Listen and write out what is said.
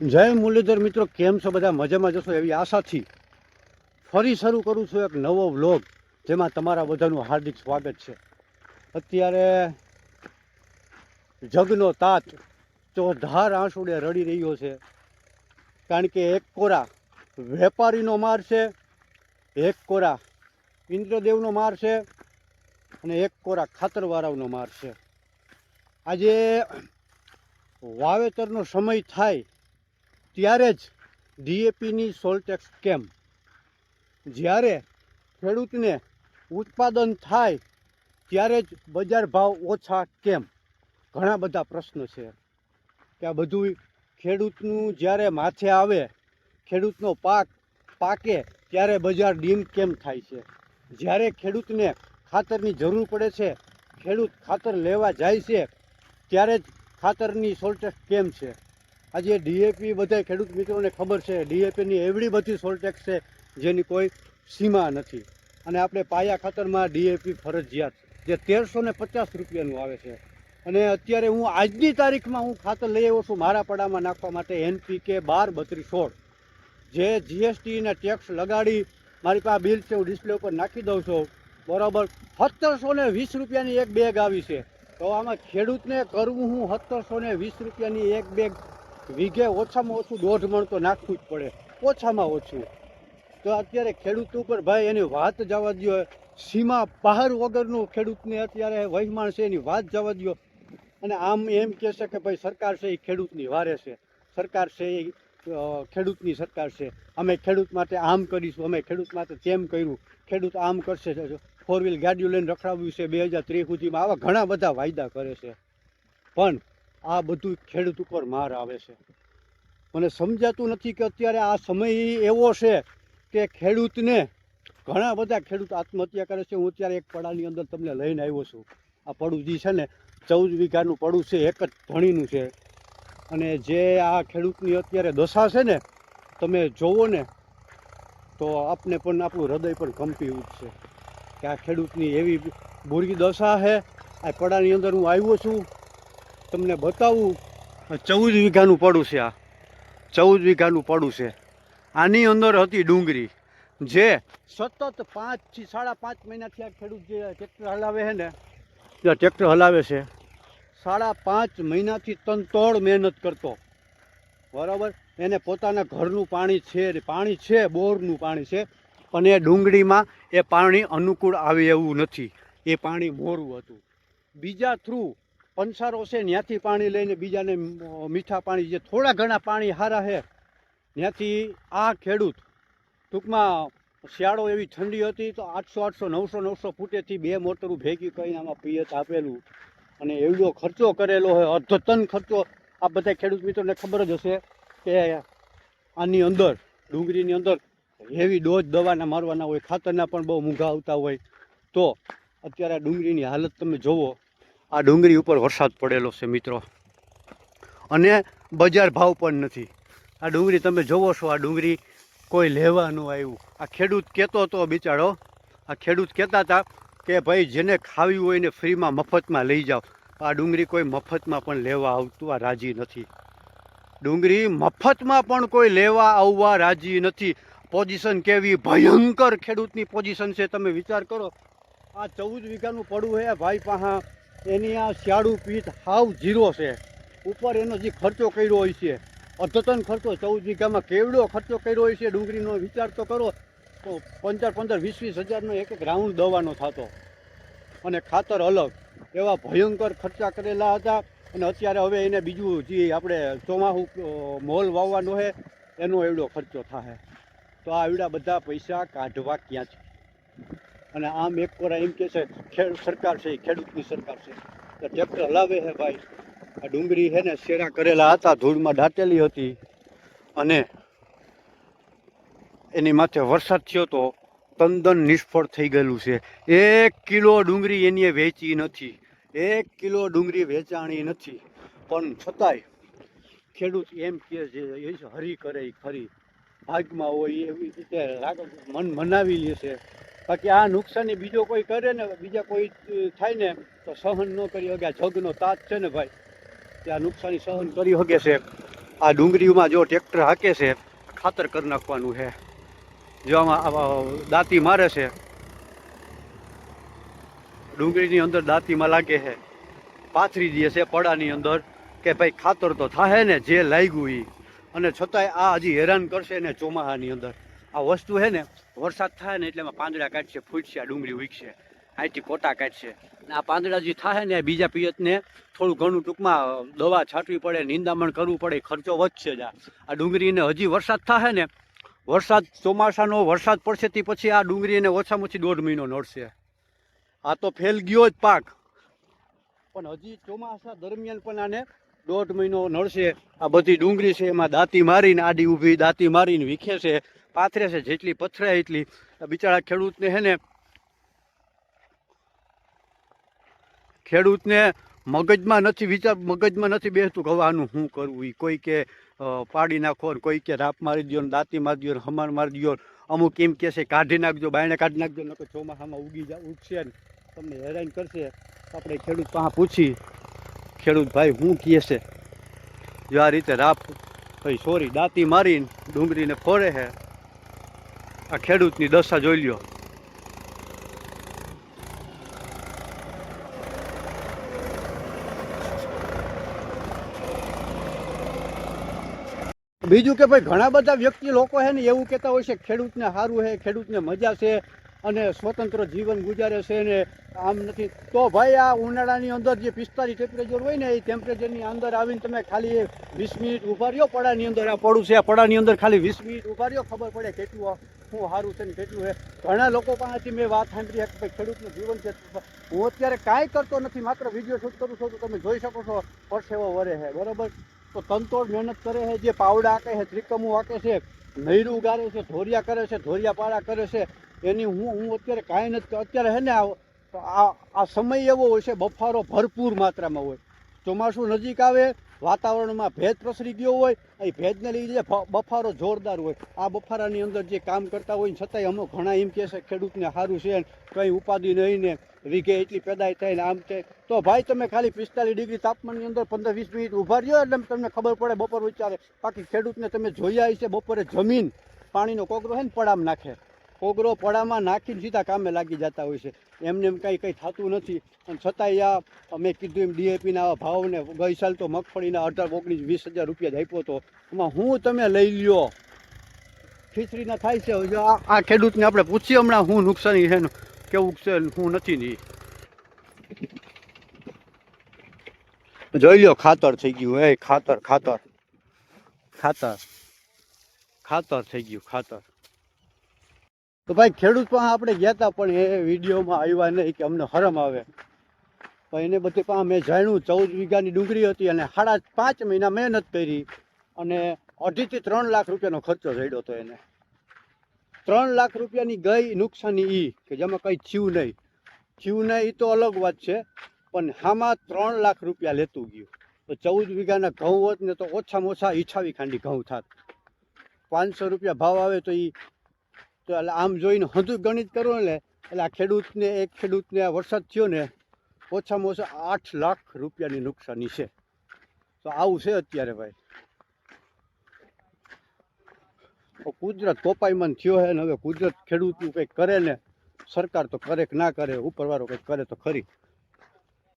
જય મુરલીધર મિત્રો, કેમ છો બધા? મજામાં જશો એવી આશાથી. ફરી શરૂ કરું છું એક નવો વ્લોગ, જેમાં તમારા બધાનું હાર્દિક સ્વાગત છે. અત્યારે જગનો તાત ચોધાર આંસુડે રડી રહ્યો છે, કારણ કે એક કોરા વેપારીનો માર છે, એક કોરા ઇન્દ્રદેવનો માર છે, અને એક કોરા ખાતરવાળાનો માર છે. આજે વાવેતરનો સમય થાય ત્યારે જ ડીએપીની સોલટેક્સ કેમ. જ્યારે ખેડૂતને ઉત્પાદન થાય, ત્યારે જ બજાર ભાવ ઓછા કેમ? ઘણા બધા પ્રશ્ન છે. કે આ બધું ખેડૂતનું જ્યારે માથે આવે, ખેડૂતનો પાક પાકે, ત્યારે બજાર ડીમ કેમ થાય છે? જ્યારે ખેડૂતને ખાતરની જરૂર પડે છે, ખેડૂત ખાતર લેવા જાય છે, ત્યારે જ ખાતરની સોલ્ટેક્સ કેમ છે? આજે ડીએપી બધા ખેડૂત મિત્રોને ખબર છે ડીએપીની એવડી બધી સોલ્ટેક્સ છે, જેની કોઈ સીમા નથી. અને આપણે પાયા ખાતરમાં ડીએપી ફરજિયાત જે તેરસો ને પચાસ રૂપિયાનું આવે છે. અને અત્યારે હું આજની તારીખમાં હું ખાતર લઈ આવ્યો છું મારા પડામાં નાખવા માટે એનપીકે બાર બત્રીસ સોળ. જે જીએસટીના ટેક્સ લગાડી મારી પાસે બિલ છે, હું ડિસ્પ્લે ઉપર નાખી દઉં છું. બરાબર સત્તરસો ને વીસ રૂપિયાની એક બેગ આવી છે. તો આમાં ખેડૂતને કરવું હું સત્તરસો ને વીસ રૂપિયાની એક બેગ વીઘે ઓછામાં ઓછું દોઢ મણ તો નાખવું જ પડે. ઓછામાં ઓછું. તો અત્યારે ખેડૂત ઉપર ભાઈ એની વાત જવા દો સીમા પહાર વગરનું ખેડૂતને અત્યારે વહીમાણ છે એની વાત જવા દો અને આમ એમ કહે છે કે ભાઈ સરકાર છે એ ખેડૂતની વારે છે. સરકાર છે એ ખેડૂતની સરકાર છે. અમે ખેડૂત માટે આમ કરીશું, અમે ખેડૂત માટે તેમ કર્યું. ખેડૂત આમ કરશે ફોર વ્હીલ ગાડીઓ લઈને રખડાવ્યું છે બે હજાર ત્રીસ સુધીમાં. આવા ઘણા બધા વાયદા કરે છે. પણ આ બધું ખેડૂત ઉપર માર આવે છે. મને સમજાતું નથી કે અત્યારે આ સમય એવો છે કે ખેડૂતને ઘણા બધા ખેડૂત આત્મહત્યા કરે છે. હું અત્યારે એક પડાની અંદર તમને લઈને આવ્યો છું. આ પડું જે છે ને, ચૌદ વીઘાનું પડું છે, એક જ ધણીનું છે. અને જે આ ખેડૂતની અત્યારે દશા છે ને, તમે જોવો ને, તો આપને પણ આપણું હૃદય પણ કંપી ઉઠશે કે આ ખેડૂતની એવી બુરી દશા છે. આ પડાની અંદર હું આવ્યો છું. તમને બતાવું ચૌદ વીઘાનું પડું છે આ. ચૌદ વીઘાનું પડું છે. આની અંદર હતી ડુંગળી, જે સતત પાંચથી સાડા પાંચ મહિનાથી આ ખેડૂત જે ટ્રેક્ટર હલાવે છે ને, જે ટ્રેક્ટર હલાવે છે, સાડા પાંચ મહિનાથી તનતોડ મહેનત કરતો. બરાબર? એને પોતાના ઘરનું પાણી છે પાણી છે, બોરનું પાણી છે, પણ એ ડુંગળીમાં એ પાણી અનુકૂળ આવે એવું નથી. એ પાણી મોરું હતું. બીજા થ્રુ પંસારો છે ત્યાંથી પાણી લઈને બીજાને મીઠા પાણી જે થોડા ઘણા પાણી સારા છે ત્યાંથી આ ખેડૂત ટૂંકમાં શિયાળો એવી ઠંડી હતી તો આઠસો આઠસો, નવસો નવસો ફૂટેથી બે મોટરું ભેગી કરીને આમાં પિયત આપેલું અને એવડો ખર્ચો કરેલો હોય અદ્યતન ખર્ચો. આ બધા ખેડૂત મિત્રોને ખબર જ હશે કે આની અંદર, ડુંગળીની અંદર હેવી ડોઝ દવાના મારવાના હોય, ખાતરના પણ બહુ મૂંઘા આવતા હોય. તો અત્યારે આ ડુંગળીની હાલત તમે જોવો આ ડુંગળી ઉપર વરસાદ પડેલો છે મિત્રો. અને બજાર ભાવ પણ નથી. આ ડુંગળી તમે જોવો છો, આ ડુંગળી કોઈ લેવા ન આવ્યું. આ ખેડૂત કહેતો હતો બિચારો, આ ખેડૂત કહેતા હતા કે ભાઈ જેને ખાવી હોય ને ફ્રીમાં મફતમાં લઈ જાઓ. આ ડુંગળી કોઈ મફતમાં પણ લેવા આવતું, આ રાજી નથી. ડુંગળી મફતમાં પણ કોઈ લેવા આવવા રાજી નથી. પોઝિશન કેવી? ભયંકર ખેડૂતની પોઝિશન છે. તમે વિચાર કરો, આ ચૌદ વીઘાનું પડવું હે, ભાઈ પાહા. એની આ શિયાળું પીઠ હાવ જીરો છે. ઉપર એનો જે ખર્ચો કર્યો હોય છે અદ્યતન ખર્ચો, ચૌદ વીઘામાં કેવડો ખર્ચો કર્યો હોય છે, ડુંગળીનો વિચાર તો કરો, તો પંદર પંદર વીસ વીસ હજારનો એક એક રાઉન્ડ દવાનો થતો. અને ખાતર અલગ. એવા ભયંકર ખર્ચા કરેલા હતા. અને અત્યારે હવે એને બીજું જે આપણે ચોમાસું મોલ વાવવાનો છે એનો એવડો ખર્ચો થાય તો આ એવડા બધા પૈસા કાઢવા ક્યાંથી અને આમ એક કોરા એમ કે છે, ખેડ સરકાર છે ખેડૂતની સરકાર છે. તો ટ્રેક્ટર હલાવે છે ભાઈ. આ ડુંગળી છે ને શેરા કરેલા હતા, ધૂળમાં દાટેલી હતી. અને એની માથે વરસાદ થયો તો તંદન નિષ્ફળ થઈ ગયેલું છે. એક કિલો ડુંગળી એની વેચી નથી. એક કિલો ડુંગળી વેચાણી નથી. પણ છતાંય ખેડૂત એમ કહે છે, એ હરી કરે ખરી. ભાગમાં હોય એવી રીતે મન મનાવી લે છે. બાકી આ નુકસાની બીજો કોઈ કરે ને, બીજા કોઈ થાય ને, તો સહન ન કરી શકે. જગનો તાત છે ને ભાઈ. તે આ નુકસાની સહન કરી શકે છે. આ ડુંગળીમાં જો ટ્રેક્ટર હાકે છે, ખાતર કરી નાખવાનું છે. જો આમાં દાંતી મારે છે, ડુંગળીની અંદર દાંતીમાં લાગે છે. પાથરી દે છે પડાની અંદર કે ભાઈ ખાતર તો થાય ને, જે લાગ્યું એ અને છતાંય આ હજી હેરાન કરશે ને ચોમાસાની અંદર. આ વસ્તુ છે ને, વરસાદ થાય ને એટલે એમાં પાંદડા કાઢશે, ફૂટશે, આ ડુંગળી ઉગશે અહીંથી કોટા કાઢશે. અને આ પાંદડા જે થાય ને, બીજા પિયતને થોડું ઘણું ટૂંકમાં દવા છાંટવી પડે, નિંદામણ કરવું પડે, ખર્ચો વધશે જ આ. ડુંગળીને હજી વરસાદ થાય ને, વરસાદ ચોમાસાનો, વરસાદ પડશે તે પછી આ ડુંગળીને ઓછામાં ઓછી દોઢ મહિનો નડશે. આ તો ફેલ ગયો જ પાક. પણ હજી ચોમાસા દરમિયાન પણ આને દોઢ મહિનો નડશે. આ બધી ડુંગળી છે, એમાં દાંતી મારીને, આડી ઊભી દાંતી મારીને વીખે છે. પાથરે છે, જેટલી પથરાય એટલી. બિચારા ખેડૂતને હે ને, ખેડૂતને મગજમાં નથી વિચાર, મગજમાં નથી બેસતું કે હવે શું કરવું? એ કોઈ કે પાડી નાખો ને કોઈ કે રાપ મારી દો ને દાંતી મારી દો ને હમાર મારી દો અમુક એમ કહે છે કાઢી નાખજો, બાયણે કાઢી નાખજો, નકર ચોમાસામાં ઉગી જા, ઉગશે ને. તમને હેરાન કરશે. આપણે ખેડૂત પાસે પૂછી. ખેડૂત ભાઈ શું કહે છે, જો આ રીતે રાપ, ભાઈ સોરી, દાંતી મારીને ડુંગળીને ફોડે છે આ ખેડૂતની દશા જોઈ લ્યો. બીજું કે ભાઈ, ઘણા બધા વ્યક્તિ લોકો છે ને એવું કહેતા હોય છે, ખેડૂતને સારું છે, ખેડૂતને મજા છે અને સ્વતંત્ર જીવન ગુજારે છે ને આમ નથી. તો ભાઈ, આ ઉનાળાની અંદર જે પિસ્તાલીસ ટેમ્પરેચર હોય ને એ ટેમ્પરેચરની અંદર આવીને તમે ખાલી વીસ મિનિટ ઊભા રહ્યો, પડાની અંદર આ પડું છે, આ પડાની અંદર ખાલી વીસ મિનિટ ઊભા રહ્યો, ખબર પડે કેટલું શું સારું છે ને કેટલું છે ઘણા લોકો પાસેથી મેં વાત સાંભળી કે ભાઈ ખેડૂતનું જીવન છે. હું અત્યારે કાંઈ કરતો નથી, માત્ર વીડિયો શૂટ કરું છું તો તમે જોઈ શકો છો પરસેવો વરે છે બરોબર? તો તનતોડ મહેનત કરે છે જે પાવડા આંકે છે ત્રિકમું આંકે છે, નૈરું ગારે છે, ધોરિયા કરે છે ધોરિયા પાડા કરે છે, એની હું હું અત્યારે કાંઈ નથી અત્યારે હે ને આ આ સમય એવો હોય છે, બફારો ભરપૂર માત્રામાં હોય. ચોમાસું નજીક આવે વાતાવરણમાં ભેજ પ્રસરી ગયો હોય એ ભેજને લીધે બફારો જોરદાર હોય. આ બફારાની અંદર જે કામ કરતા હોય છતાંય અમુક ઘણા એમ કહે છે ખેડૂતને સારું છે કંઈ ઉપાધિ નહીં ને વીઘે એટલી પેદાય થાય ને આમ છે તો ભાઈ તમે ખાલી પિસ્તાલીસ ડિગ્રી તાપમાનની અંદર પંદર વીસ મિનિટ ઊભા રહ્યો એટલે તમને ખબર પડે બપોર વિચારે. બાકી ખેડૂતને તમે જોયા છે બપોરે જમીન પાણીનો કોગરો છે ને પડામ નાખે. કોગરો પડામાં નાખીને સીધા કામે લાગી જતા હોય છે. એમને એમ કંઈ કંઈ થતું નથી. અને છતાંય આ મેં કીધું એમ ડીએપીના આવા ભાવને, ગઈ સાલ તો મગફળીના અઢાર, ઓગણીસ, વીસ હજાર રૂપિયા જ આપ્યો હતો. એમાં હું તમે લઈ લ્યો. ખીચડીના થાય છે. જો આ ખેડૂતને આપણે પૂછીએ હમણાં હું નુકસાની છે કેવું છે હું નથી નહીં જોઈ લ્યો, ખાતર થઈ ગયું. એ ખાતર ખાતર. ખાતર. ખાતર થઈ ગયું, ખાતર. તો ભાઈ, ખેડૂત પણ આપણે ગયા હતા પણ એ વિડીયોમાં આવ્યા નહીં કે અમને હરમ આવે. પણ એને બધી પણ મેં જાણ્યું, ચૌદ વીઘાની ડુંગળી હતી અને સાડા પાંચ મહિના મહેનત કરી અને અઢીથી ત્રણ લાખ રૂપિયાનો ખર્ચો રહ્યો હતો એને. ત્રણ લાખ રૂપિયાની ગઈ નુકસાની એ કે જેમાં કંઈ થયું નહીં. થયું નહીં એ તો અલગ વાત છે, પણ આમાં ત્રણ લાખ રૂપિયા લેતું ગયું. તો ચૌદ વીઘાના ઘઉં હોત ને તો ઓછામાં ઓછા ઈચ્છાવી ખાંડી ઘઉં થાત. પાંચસો રૂપિયા ભાવ આવે તો એ તો એટલે આમ જોઈને હજુ ગણિત કરો ને એટલે આ ખેડૂતને, એક ખેડૂતને આ વરસાદ થયો ને, ઓછામાં ઓછા આઠ લાખ રૂપિયાની નુકસાની છે. તો આવું છે અત્યારે ભાઈ. કુદરત પોપાઈમાં થયો છે ને હવે કુદરત ખેડૂતનું કંઈક કરે ને, સરકાર તો કરે કે ના કરે, ઉપરવાળો કંઈક કરે તો ખરી.